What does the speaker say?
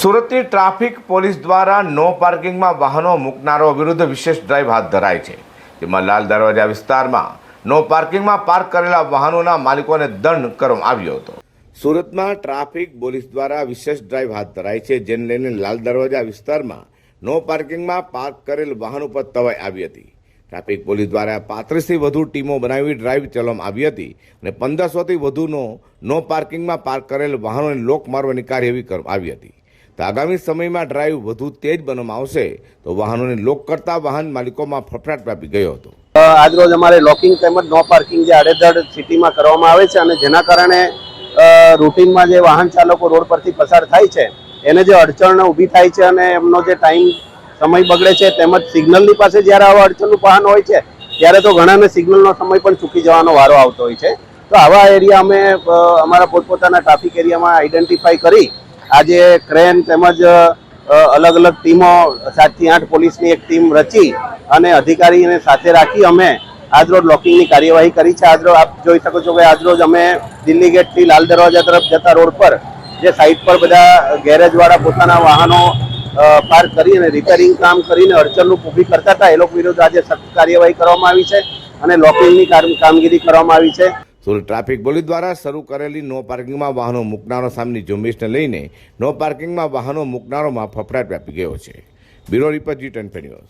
સુરતની traffic police દ્વારા નો પાર્કિંગમાં વાહનો મૂકનારો વિરુદ્ધ વિશેષ ડ્રાઈવ હાથ ધરાય છે. જેમાં લાલ દરવાજા વિસ્તારમાં નો પાર્કિંગમાં પાર્ક કરેલા વાહનોના માલિકોને દંડ કરવામાં આવ્યો હતો. સુરતમાં ટ્રાફિક પોલીસ દ્વારા વિશેષ ડ્રાઈવ હાથ ધરાય છે, જેને લઈને લાલ દરવાજા વિસ્તારમાં નો પાર્કિંગમાં પાર્ક કરેલ વાહન ઉપર તવાઈ આવી હતી. ટ્રાફિક પોલીસ દ્વારા પાંત્રીસથી વધુ ટીમો બનાવી ડ્રાઈવ ચલાવવામાં આવી હતી અને પંદરસોથી વધુનો નો પાર્કિંગમાં પાર્ક કરેલ વાહનોને લોક મારવાની કાર્યવાહી કરવામાં આવી હતી. તો આગામી સમયમાં ડ્રાઈવ વધુ તેજ બનાવવામાં આવશે. તો વાહનોને લોક કરતા વાહન માલિકોમાં ફફડાટ વ્યાપી ગયો હતો. આજરોજ અમારે લોકિંગ તેમજ નો પાર્કિંગ જે આડેધડ સિટીમાં કરવામાં આવે છે અને જેના કારણે રૂટીનમાં જે વાહન ચાલકો રોડ પરથી પસાર થાય છે, એને જે અડચણ ઊભી થાય છે અને એમનો જે ટાઈમ સમય બગડે છે તેમજ સિગ્નલની પાસે જ્યારે આવા અડચણનું વાહન હોય છે, ત્યારે તો ઘણાને સિગ્નલનો સમય પણ ચૂકી જવાનો વારો આવતો હોય છે. તો આવા એરિયા અમે અમારા પોતપોતાના ટ્રાફિક એરિયામાં આઈડેન્ટિફાઈ કરી આજે ક્રેન તેમજ અલગ અલગ ટીમો સાતથી આઠ પોલીસની એક ટીમ રચી અને અધિકારીને સાથે રાખી અમે આજરોજ લોકિંગની કાર્યવાહી કરી છે. આજરોજ આપ જોઈ શકો છો કે આજરોજ અમે દિલ્હી ગેટથી લાલ દરવાજા તરફ જતા રોડ પર જે સાઈડ પર બધા ગેરેજવાળા પોતાના વાહનો પાર્ક કરી અને રિપેરિંગ કામ કરીને અડચણનું ઊભી કરતા હતા. એ લોકો વિરુદ્ધ આજે સખત કાર્યવાહી કરવામાં આવી છે અને લોકિંગની કામ- કામગીરી કરવામાં આવી છે. સુરત ટ્રાફિક પોલીસ દ્વારા શરૂ કરેલી નો પાર્કિંગમાં વાહનો મૂકનારો સામેની ઝુંબેશને લઈને નો પાર્કિંગમાં વાહનો મૂકનારોમાં ફફડાટ વ્યાપી ગયો છે. Bureau report G ten news.